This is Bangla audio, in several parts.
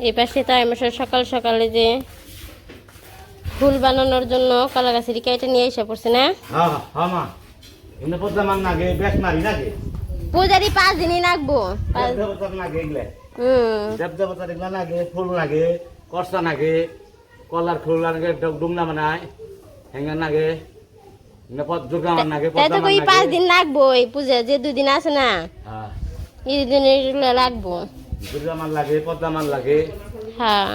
এই পাশে তাই আমার সকাল সকালে যে ফুল বানানোর জন্য কলা গাছের কেটে নিয়ে এসে পড়ছে না? হ্যাঁ হ্যাঁ নাগে পূজারি পাঁচ দিনই নাগে ফুল নাগে কলার ফুল নাগে ডুমনা মান মান পাঁচ দিন রাখব এই পূজা যে দুদিন আছে না হ্যাঁ। এই দিন এগুলো দুর্গা মান লাগে পদ্মা মান লাগে। হ্যাঁ।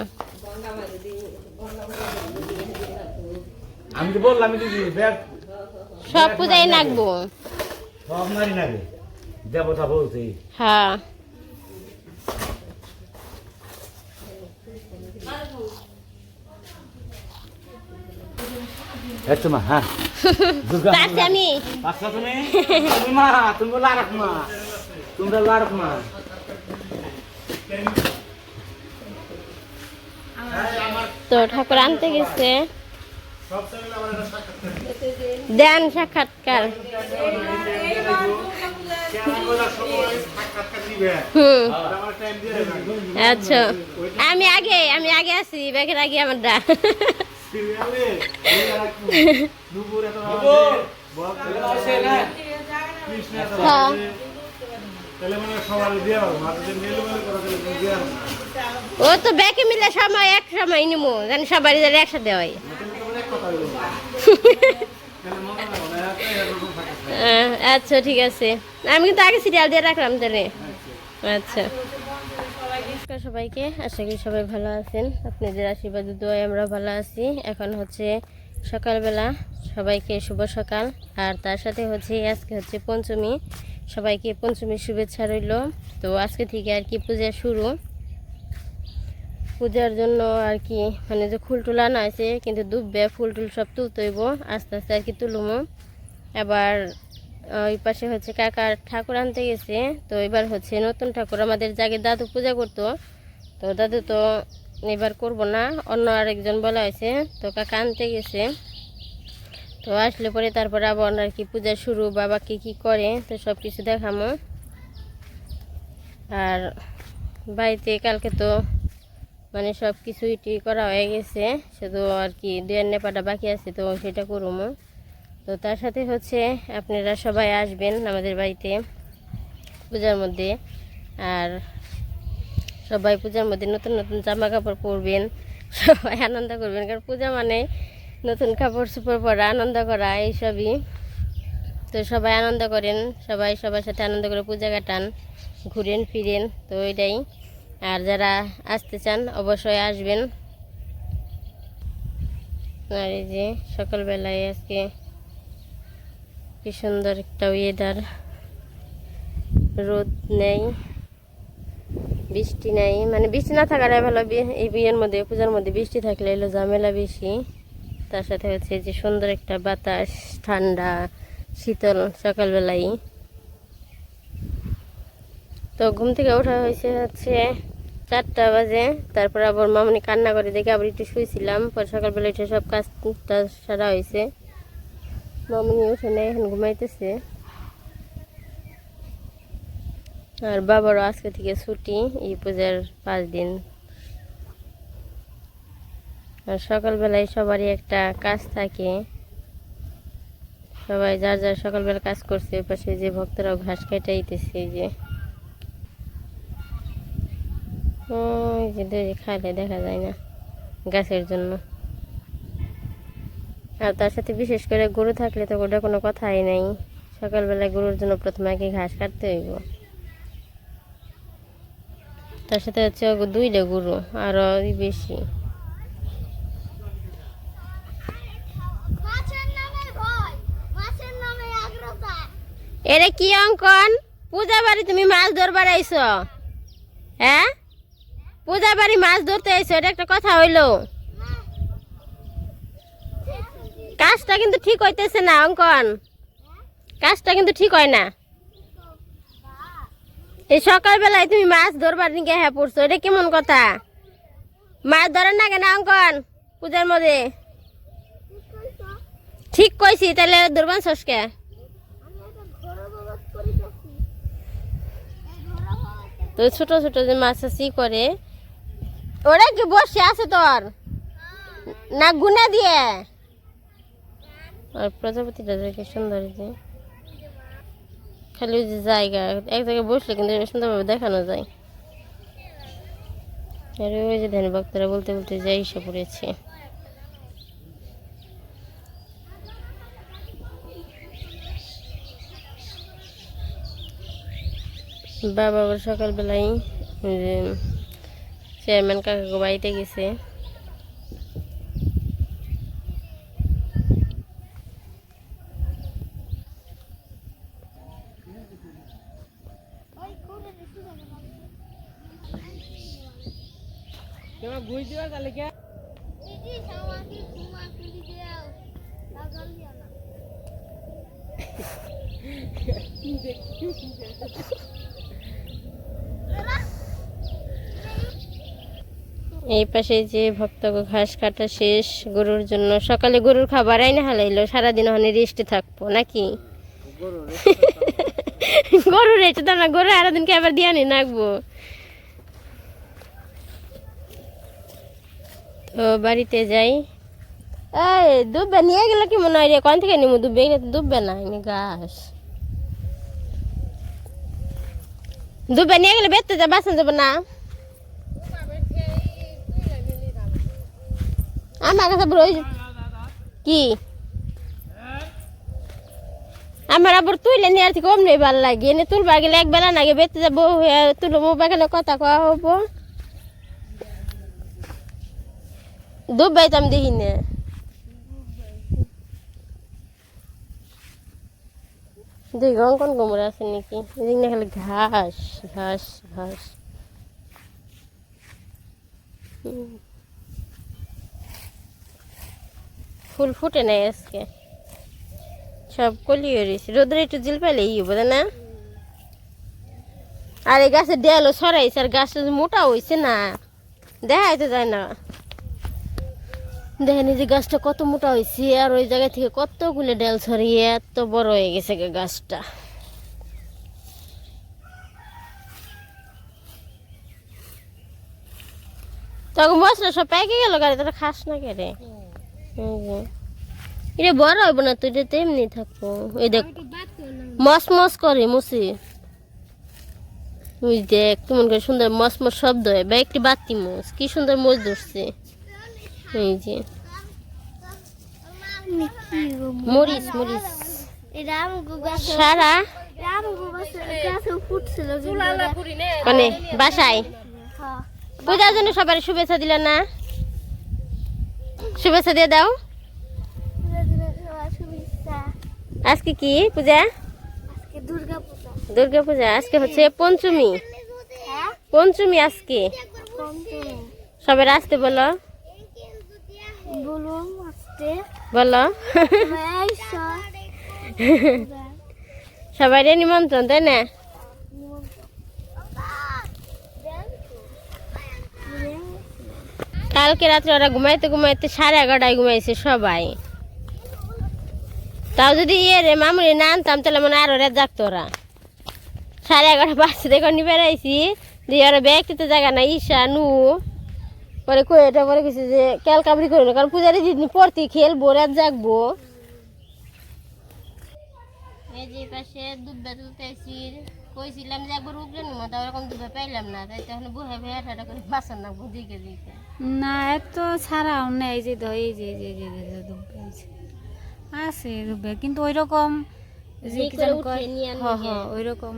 আমি তো বললাম দিদি সব পূজাই রাখব সব নারী নাগে দেবতা বলছি হ্যাঁ। একটু মা হ্যাঁ। দুর্গা আমি। তুমি? তুমি মা তুমি বলো আর মা। তুমি বলো মা। তো ঠাকুর আনতে গেছে। দেন সাক্ষাৎকার। হুম। আচ্ছা। আমি আগে আমি আগে আছি ব্যাগের আগে আমারটা। হ্যাঁ। ও তো ব্যাগে মিলে সময় এক সময় নিমু জানি সবারই যেন একসাথে হয়। আচ্ছা ঠিক আছে। আমি কিন্তু আগে সিরিয়াল দিয়ে রাখলাম তাহলে। আচ্ছা। নমস্কার সবাইকে আশা করি সবাই ভালো আছেন। আপনাদের আশীর্বাদ দোয়ায় আমরা ভালো আছি। এখন হচ্ছে সকালবেলা। সবাইকে শুভ সকাল। আর তার সাথে হচ্ছে আজকে হচ্ছে পঞ্চমী। সবাইকে পঞ্চমীর শুভেচ্ছা রইল। তো আজকে থেকে আর কি পূজা শুরু। পূজার জন্য আর কি মানে যে ফুল টুল আনা আছে কিন্তু ডুববে ফুল টুল সব তুলতে হইব। আস্তে আস্তে আর কি তুলুমো। এবার ওই পাশে হচ্ছে কাকার ঠাকুর আনতে গেছে। তো এবার হচ্ছে নতুন ঠাকুর, আমাদের জাগে দাদু পূজা করতো। তো দাদু তো এবার করব না। অন্য আরেকজন বলা হয়েছে। তো কাকা আনতে গেছে। তো আসলে পরে তারপরে আবার আর কি পূজা শুরু, বাবা কি কি করে, তো সব কিছু দেখামো। আর বাড়িতে কালকে তো মানে সব কিছুই করা হয়ে গেছে, শুধু আর কি দুয়ের নেপাটা বাকি আছে তো সেটা করব তো তার সাথে হচ্ছে আপনারা সবাই আসবেন আমাদের বাড়িতে পূজার মধ্যে, আর সবাই পূজার মধ্যে নতুন নতুন জামা কাপড় পরবেন, সবাই আনন্দ করবেন, কারণ পূজা মানে নতুন কাপড় চোপড় পরা, আনন্দ করা, এইসবই। তো সবাই আনন্দ করেন, সবাই সবার সাথে আনন্দ করে পূজা কাটান, ঘুরেন, ফিরেন, তো এটাই। আর যারা আসতে চান, অবশ্যই আসবেন। আর এই যে সকালবেলায় আজকে কি সুন্দর একটা ওয়েদার রোদ নেই, বৃষ্টি নেই মানে বৃষ্টি না থাকাটাই ভালো এই বিয়ের মধ্যে, পূজার মধ্যে বৃষ্টি থাকলে এলো ঝামেলা বেশি। তার সাথে হচ্ছে যে সুন্দর একটা বাতাস, ঠান্ডা, শীতল সকালবেলায় তো ঘুম থেকে ওঠা হয়েছে হচ্ছে চারটা বাজে। তারপর আবার মামনি কান্না করে দেখে আবার একটু শুয়েছিলাম পরে সকালবেলা উঠে সব কাজ টাজ সারা হয়েছে। মামনি উঠে নেই, এখন ঘুমাইতেছে। আর বাবারও আজকে থেকে ছুটি, এই পূজার পাঁচ দিন। সকালবেলায় সবারই একটা কাজ থাকে। সবাই যার যার সকালবেলা কাজ করছে পাশে যে ভক্তরাও ঘাস কেটাইতেছে যে। ওই যে দড়ি খাইলে দেখা যায় না গাছের জন্য। আর তার সাথে বিশেষ করে গরু থাকলে তো ওটা কোনো কথাই নাই। সকালবেলা গরুর জন্য প্রথমে আগে ঘাস কাটতে হইব। তার সাথে হচ্ছে দুইটা গরু, আরও বেশি মাছের নামে ভয় মাছের নামে আগ্রতা এরে কি অঙ্কন? পূজা বাড়ি তুমি মাছ ধরবার আইছো। হ্যাঁ? পূজা বাড়ি মাছ ধরতে আইছো, এটা একটা কথা হইল। কাজটা কিন্তু ঠিক হইতেছে না, অঙ্কন। কাজটা কিন্তু ঠিক হয় না। এই সকালবেলায় তুমি মাছ ধরবার নিকে হ্যাঁ পড়ছো, এটা কেমন কথা? মাছ ধরেন না কেন, অঙ্কন? পূজার মধ্যে? ঠিক কইছি, তাহলে ধরবান সসকে। তো ছোট ছোট যে মাছ ই করে। ওরা কি বসে আছে তোর? না গুনা দিয়ে। আর প্রজাপতিটা দেখে সুন্দর যে। খালি যে জায়গা, এক জায়গায় বসলে কিন্তু সুন্দরভাবে দেখানো যায়। আর ওই যে ধ্যান ভক্তরা বলতে বলতে যাই এসে পড়েছে। বাবা আবার সকালবেলায় যে চেয়ারম্যান কাকাকে বাড়িতে গেছে। দিদি আমাকে ঘুমা তুলি দাও লাগাল দিয়া না এই পাশে যে ভক্তকে ঘাস কাটা শেষ, গরুর জন্য সকালে গরুর খাবার আইনা হালাইলো, সারাদিন ওখানে রেস্টে থাকব, নাকি? গরু রেস্টে তো না গরু সারাদিনকে আবার দিয়ে নাকবো তো বাড়িতে যাই। এই, দুববে নিয়ে গেলে কি মনে হয় রে? কোন থেকে নিমু দুববে? এগুলো তো দুববে না এনে ঘাস। দুববে নিয়ে গেলে বেচতে যা, বাসন যাবে না? আমার কাছে বড় ওই- কি আমার আবার তুইলে নিয়ে আর থেকে অমনি ভালো লাগে এনে তুলবা গেলে এক বেলা নাগে বেতে যাব তুলো মো বাগানে কথা কওয়া হব দুবাইতাম দেখি না দেখি অঙ্কন কোমর আছে নাকি এদিক না খালি ঘাস ঘাস ঘাস হুম। ফুল ফুটে নাই আজকে। সব কলি রয়েছে। রোদ্রে একটু জিল পাইলে ই বোঝে না? আর এই গাছের দেয়ালও সরাইছে আর গাছ মোটা হয়েছে না দেখাই তো যায় না। দেখেন যে গাছটা কত মোটা হয়েছে আর ওই জায়গা থেকে কতগুলো ডাল ছড়িয়ে এত বড় হয়ে গেছে গাছটা। তখন মশলা সব পেকে গেল গাড়ি তোরা খাস না কে রে? এটা বড় হইব না তুই এটা এমনি থাকব। এই দেখ মস মস করে মুসি। ওই দেখ কেমন করে সুন্দর মস মস শব্দ হয়। বা একটি বাতি মোষ কি সুন্দর মোষ ধরছে। এই যে। মরিচ মরিচ। সারা? মানে বাসায়। পূজার জন্য সবার শুভেচ্ছা দিলে না? শুভেচ্ছা দিয়ে দাও। আজকে কি পূজা? দুর্গা পূজা আজকে হচ্ছে পঞ্চমী। হ্যাঁ পঞ্চমী আজকে। সবাই আসতে বলো। বলো। সবাই নিমন্ত্রণ তাই না? কালকে রাত্রে ওরা ঘুমাইতে ঘুমাইতে সাড়ে এগারোটায় ঘুমাইছে সবাই। তাও যদি ইয়ে রে, মামুনি না আনতাম, তাহলে মনে আরও রাত জাগতো ওরা। সাড়ে এগারোটা বাজছে, দেখো নিয়ে রাইছি দিয়ে ওরা ব্যাগটিতে জায়গা না ঈশা, নু। পরে এটা পরে গেছে যে কেল কাবড়ি করো না, কারণ পূজারি দিন পড়তি, খেলব, রাত জাগবো। এই যে পাশে দুব্বা তুলতেছি কইছিলাম যে একবার উগলে নিমো তা ওরকম দুব্বা পাইলাম না। তাই তখন বুহে ভেয়া ঠাটা করে বাসন না দিকে দিকে না এত ছাড়াও না এই যে ধ এই যে যে যে যে দুব্বে আছে। আছে কিন্তু ওই রকম যে কি জান কয় নিয়ে হ হ ওই রকম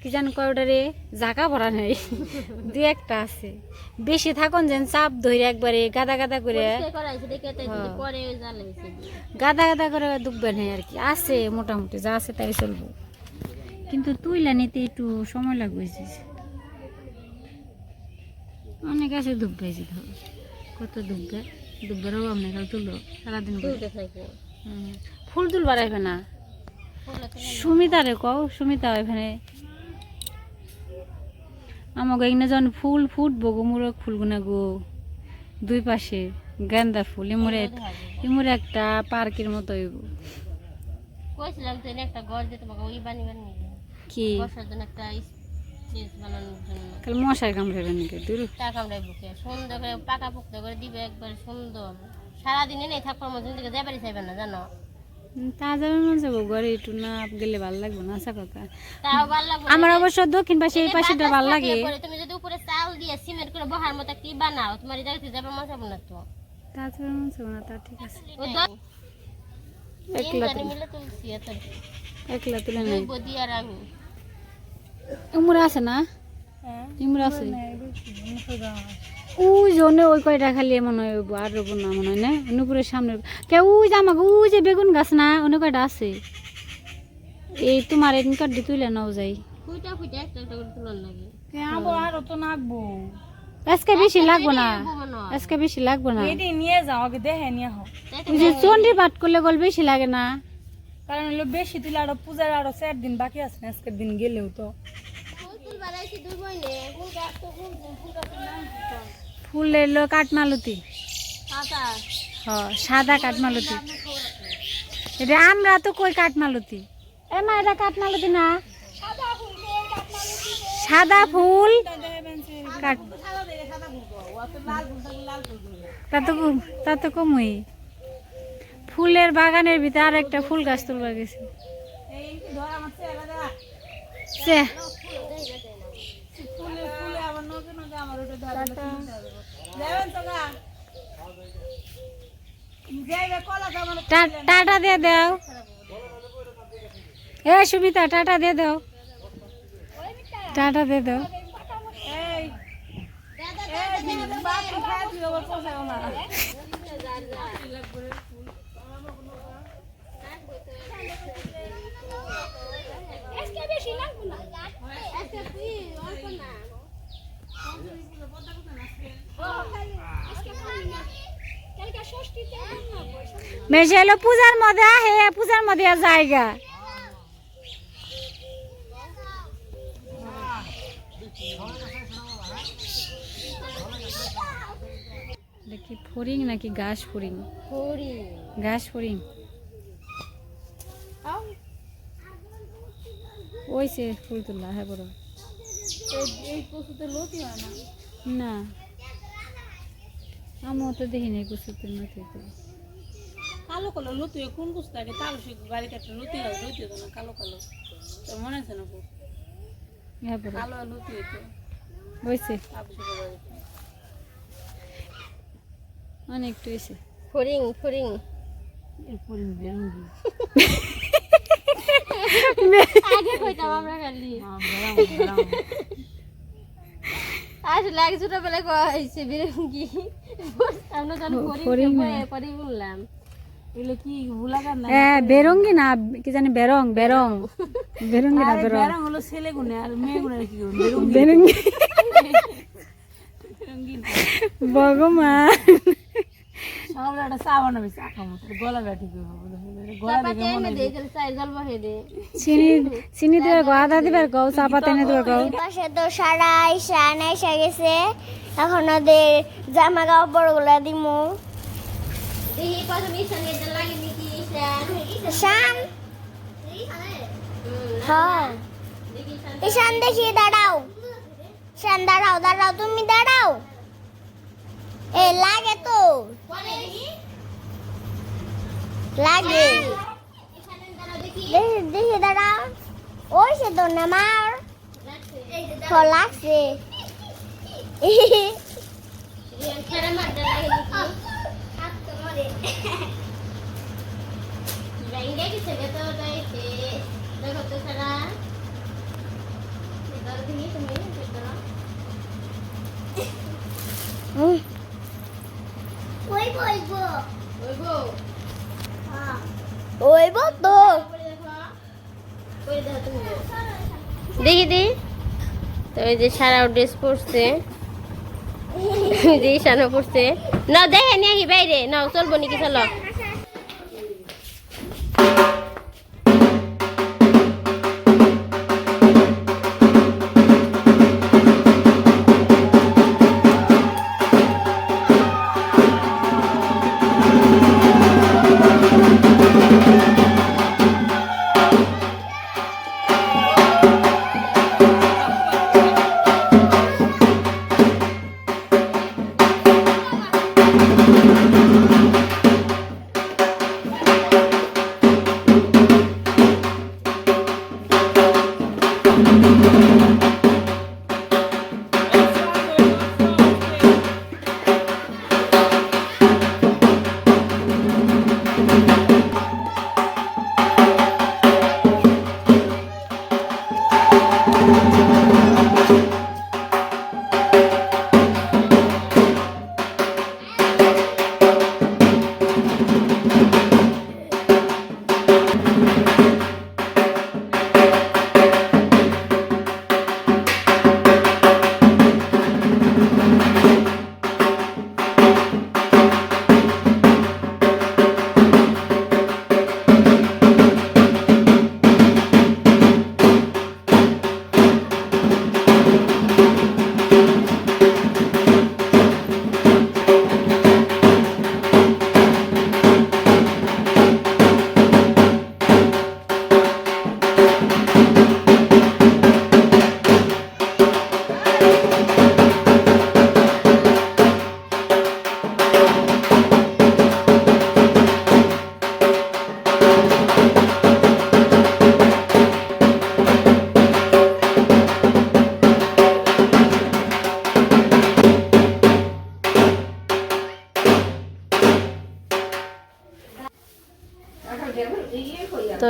কি জান কয় ওটারে জাগা ভরা নেই। দু একটা আছে। বেশি থাকুন যেন চাপ ধরে একবারে গাদা গাদা করে হ্যাঁ। গাদা গাদা করে দুব্বে নেই আর কি। আছে মোটামুটি যা আছে তাই চলবো। কিন্তু তুইলা নিতে একটু সময় লাগবে অনেক আছে ধর। কত দুব্বে দুব্বেরও আপনার তুলো সারাদিন ফুল তুলবার বাড়াইবে না। ফুলে তো সুমিতারে কও সুমিতা এখানে। আমাকে এখানে যখন ফুল ফুটবো গো মুরগ ফুলগুনা গো। দুই পাশে গেন্দা ফুল এমরে এমরে একটা পার্কের মতো হইব। কইছিলাম তো একটা ঘর দিয়ে তোমাকে ওই বানি বানি কি? বসার জন্য একটা খালি মশার কামড়ে নাকি? দূর। আমরা বুকে। সুন্দর করে পাকা পোক্ত করে দিবে একবার সুন্দর। সারাদিনে নেই থাকবার মধ্যে থেকে যাবারই চাইবে না জানো? তা যাবে মন যাব ঘরে একটু না গেলে ভালো লাগবে না আশা কথা তাও ভালো লাগবে আমার অবশ্য দক্ষিণ পাশে এই পাশেটা ভালো লাগে। তুমি যদি উপরে চাল দিয়ে সিমেন্ট করে বহার মতো কি বানাও তোমার এই জায়গাতে যাবে মজা না তো। তা যাবে মন যাব না তা ঠিক আছে। একলা তুলে। এত একলা তুলে নাই। বদি আর আমি। ইমুর আছে না? ইমুর আছে। ওই জন্য ওই কয়টা খালি মনে হয় আর রবো না মনে হয় না? নুপুরের সামনে। কে ওই যে আমাকে ওই যে বেগুন গাছ না? অনেক কয়টা আছে? এই তোমার এদিন কাটি তুলে নাও যাই। আজকে বেশি লাগবো না। আজকে বেশি লাগবো না। চন্ডি পাঠ করলে গল বেশি লাগে না? কারণ হলো বেশি তুলে আরও পূজার আরও চার দিন বাকি আছে না আজকের দিন গেলেও তো। ফুল এলো কাঠমালতি। হ সাদা কাঠমালতি। এটা আমরা তো কই কাঠমালতি? এ মা এটা কাঠমালতি না? সাদা ফুল কাঠ তা তো তা তো কমই। ফুলের বাগানের ভিতরে আর একটা ফুল গাছ তুলবার গেছে টাটা দিয়ে দাও এ সুমিতা টাটা দিয়ে দাও টাটা দিয়ে দাও বেশি হলো পূজার মধ্যে আহে পূজার মধ্যে জায়গা। দেখি ফড়িং নাকি ঘাস ফড়িং? ঘাস ফড়িং। ওই সে ফুল তোলা হ্যাঁ বড়। না? আমিও তো দেখিনি কুসুতের মতো কালো কালো লতি কোন কচু থাকে তার সে গাড়ি কাটলে লতি হয় লতি হতো না কালো কালো। তো মনে আছে না খুব হ্যাঁ কালো আর লতি সে বাড়ি অনেক টুয়েছে ফরিং ফরিং বেরঙ্গি আগে কইতাম আমরা খালি। আসলে আগে ছোটবেলায় কয়েছে বিরঙ্গি আমরা যখন ফড়িং ফরিং পরে বললাম হ্যাঁ বেরঙ্গি না কি জানি বেরং বেরং। বেরঙ্গি না বেরং। বেরং হলো ছেলে গুনে আর মেয়ে গুনে কি করবে? বেরঙ্গি। ভগবান। গলা গলা চিনি দিবার দেবার পাশে তো সারা আইসা গেছে। এখন ওদের জামা কাপড়গুলো দিমু। ঈশান? ঈশান শান হ্যাঁ। ঈশান ঈশান দেখি, দাঁড়াও। শান দাঁড়াও দাঁড়াও, তুমি দাঁড়াও। এ, লাগে তো। লাগে। দেখি দাঁড়াও। ওই সে তো না মার। তো লাগছে। গেছে তো দেখো তো সারা তুমি ওই বলব তো দি তো ওই যে সারা ড্রেস পরছে ওই যে ঈশানও পরছে। না দেখে নিয়ে বাইরে না চলবো নাকি চলো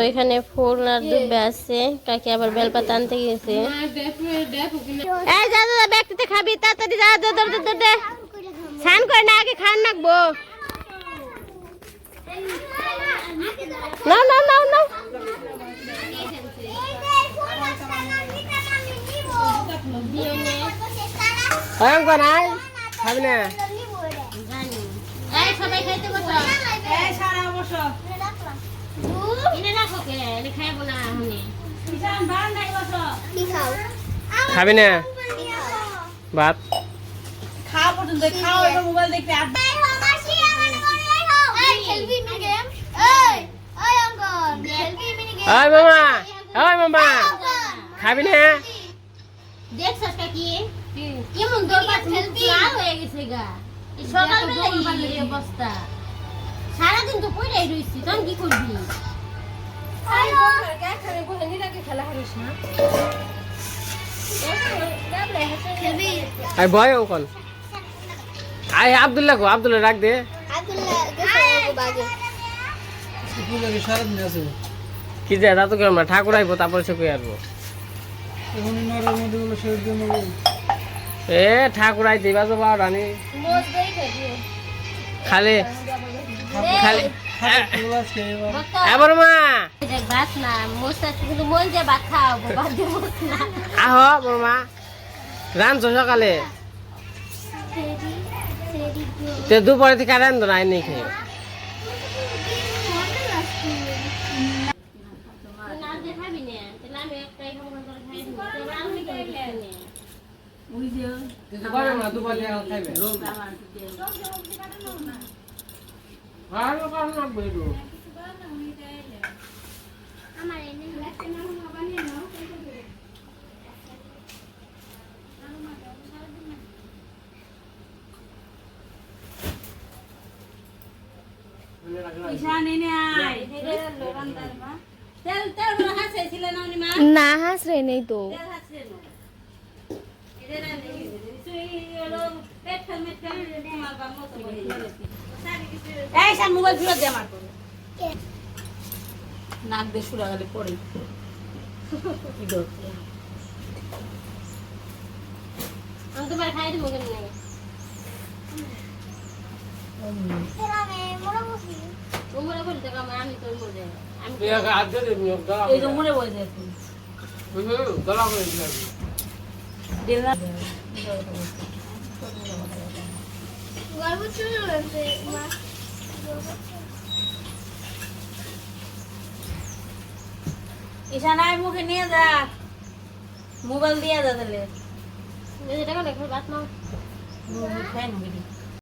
এখানে ফুল আর দুব্বে আছে কাকি আবার বেলপাতা আনতে গেছে এই যা যা ব্যক্তিতে খাবি তাড়াতাড়ি যা দে স্নান করে না আগে খান নাকবো না না না না ভয়ঙ্কর নাই খাবি না। এই সবাই খাইতে বসো। এই সারা বসো কিনে রাখো কে এনে খাইবো না আমি ঈশান বারান্দায় বসো কি খাও খাবি না? ভাত? খাওয়া পর্যন্ত খাও এবার মোবাইল দেখতে মামা মামা। খাবি না? কেমন দরকার হয়ে গেছে গা। সকালবেলা এই অবস্থা? সারাদিন তো পড়েই রইছি তখন কি করবি? আই ভয় ওকন আই, আব্দুল্লাহ কো, আব্দুল্লাহ রাখ দে। কি যায় তা তো কেমন ঠাকুর আইবো, তারপরে সে কই আসব এ, ঠাকুর আইতে, বাজো বা রানি খালি খালি এবার মা। দেখ ভাত না মোস্তা কিন্তু মন যে ভাত খাওয়াবো ভাত দেবো না। আহ বড় মা। রানছো সকালে? তে দুপুরে থেকে রান্ধ না আইনি খেয়ে। না যে খাই না ওই আমার এনে হাসেছিলে না উনি মা না হাসরে নেই। তো পেট এই শান মোবাইল ফেরত দে আমার করে। নাক দিয়ে সুরা গেলে পড়ে। কি দরকার? আমি তোমার খাই দিব কেন খেলামে মোরা বসি তোমরা বলতে কাম আমি তোর মধ্যে আমি এই যে মনে বসে আছে দিল না গর্ব চলে গেছে মা ঈশান আয় মুখে নিয়ে যা। মোবাইল দিয়ে যা তাহলে। টাকা না ভাত নাও। মোবাইল খাই না